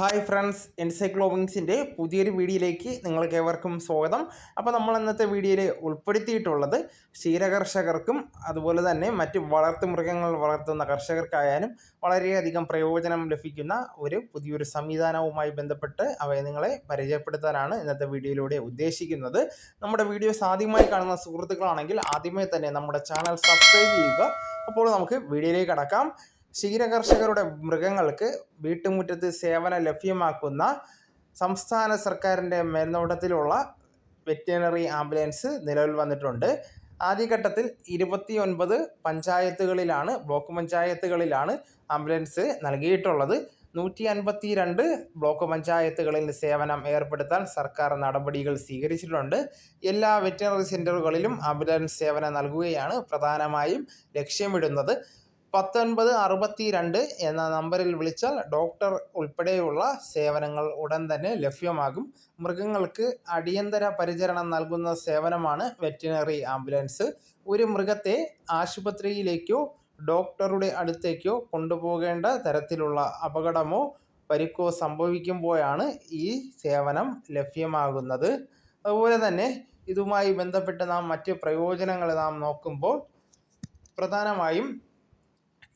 Hi friends എൻസൈക്ലോവിങ്സിന്റെ പുതിയൊരു വീഡിയോയിലേക്ക് നിങ്ങൾക്ക് ഏവർക്കും സ്വാഗതം. അപ്പോൾ നമ്മൾ ഇന്നത്തെ വീഡിയോയിൽ ഉൾപ്പെടുത്തിയിട്ടുള്ളത് ക്ഷീരകർഷകർക്കും അതുപോലെ തന്നെ മറ്റ് വളർത്തു മൃഗങ്ങൾ വളർത്തുന്ന കർഷകർക്കായാലും വളരെയധികം പ്രയോജനം ലഭിക്കുന്ന ഒരു പുതിയൊരു സംവിധാനവുമായി ബന്ധപ്പെട്ട് അവയെ നിങ്ങളെ പരിചയപ്പെടുത്താനാണ് ഇന്നത്തെ വീഡിയോയിലൂടെ ഉദ്ദേശിക്കുന്നത്. നമ്മുടെ വീഡിയോസ് ആദ്യമായി കാണുന്ന സുഹൃത്തുക്കളാണെങ്കിൽ ആദ്യമേ തന്നെ നമ്മുടെ ചാനൽ സബ്സ്ക്രൈബ് ചെയ്യുക. അപ്പോൾ നമുക്ക് വീഡിയോയിലേക്ക് കടക്കാം. ക്ഷീരകർഷകരുടെ മൃഗങ്ങൾക്ക് വീട്ടുമുറ്റത്ത് സേവനം ലഭ്യമാക്കുന്ന സംസ്ഥാന സർക്കാരിന്റെ മേൽനോട്ടത്തിലുള്ള വെറ്റിനറി ആംബുലൻസ് നിലവിൽ വന്നിട്ടുണ്ട്. ആദ്യഘട്ടത്തിൽ ഇരുപത്തി ഒൻപത് പഞ്ചായത്തുകളിലാണ് ബ്ലോക്ക് പഞ്ചായത്തുകളിലാണ് ആംബുലൻസ് നൽകിയിട്ടുള്ളത്. നൂറ്റി അൻപത്തി രണ്ട് ബ്ലോക്ക് പഞ്ചായത്തുകളിൽ സേവനം ഏർപ്പെടുത്താൻ സർക്കാർ നടപടികൾ സ്വീകരിച്ചിട്ടുണ്ട്. എല്ലാ വെറ്റിനറി സെന്ററുകളിലും ആംബുലൻസ് സേവനം നൽകുകയാണ് പ്രധാനമായും ലക്ഷ്യമിടുന്നത്. പത്തൊൻപത് അറുപത്തി രണ്ട് എന്ന നമ്പറിൽ വിളിച്ചാൽ ഡോക്ടർ ഉൾപ്പെടെയുള്ള സേവനങ്ങൾ ഉടൻ തന്നെ ലഭ്യമാകും. മൃഗങ്ങൾക്ക് അടിയന്തര പരിചരണം നൽകുന്ന സേവനമാണ് വെറ്റിനറി ആംബുലൻസ്. ഒരു മൃഗത്തെ ആശുപത്രിയിലേക്കോ ഡോക്ടറുടെ അടുത്തേക്കോ കൊണ്ടുപോകേണ്ട തരത്തിലുള്ള അപകടമോ പരിക്കോ സംഭവിക്കുമ്പോഴാണ് ഈ സേവനം ലഭ്യമാകുന്നത്. അതുപോലെ തന്നെ ഇതുമായി ബന്ധപ്പെട്ട് നാം മറ്റ് പ്രയോജനങ്ങൾ നാം നോക്കുമ്പോൾ പ്രധാനമായും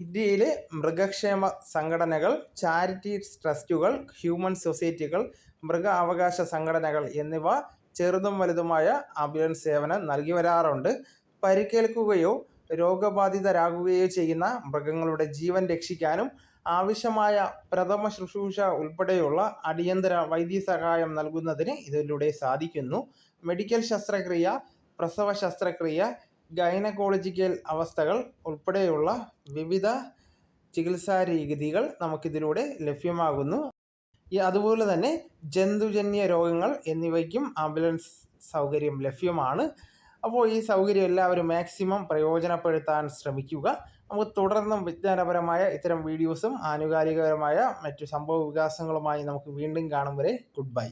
ഇന്ത്യയിലെ മൃഗക്ഷേമ സംഘടനകൾ ചാരിറ്റി ട്രസ്റ്റുകൾ ഹ്യൂമൻ സൊസൈറ്റികൾ മൃഗ അവകാശ സംഘടനകൾ എന്നിവ ചെറുതും വലുതുമായ ആംബുലൻസ് സേവനം നൽകി വരാറുണ്ട്. പരിക്കേൽക്കുകയോ രോഗബാധിതരാകുകയോ ചെയ്യുന്ന മൃഗങ്ങളുടെ ജീവൻ രക്ഷിക്കാനും ആവശ്യമായ പ്രഥമ ശുശ്രൂഷ ഉൾപ്പെടെയുള്ള അടിയന്തര വൈദ്യസഹായം നൽകുന്നതിന് ഇതിലൂടെ സാധിക്കുന്നു. മെഡിക്കൽ ശസ്ത്രക്രിയ പ്രസവ ശസ്ത്രക്രിയ ഗൈനക്കോളജിക്കൽ അവസ്ഥകൾ ഉൾപ്പെടെയുള്ള വിവിധ ചികിത്സാ രീതികൾ നമുക്കിതിലൂടെ ലഭ്യമാകുന്നു. അതുപോലെ തന്നെ ജന്തുജന്യ രോഗങ്ങൾ എന്നിവയ്ക്കും ആംബുലൻസ് സൗകര്യം ലഭ്യമാണ്. അപ്പോൾ ഈ സൗകര്യം എല്ലാവരും മാക്സിമം പ്രയോജനപ്പെടുത്താൻ ശ്രമിക്കുക. നമുക്ക് തുടർന്നും വിജ്ഞാനപരമായ ഇത്തരം വീഡിയോസും ആനുകാലികപരമായ മറ്റു സംഭവ വികാസങ്ങളുമായി നമുക്ക് വീണ്ടും കാണും വരെ. Good bye.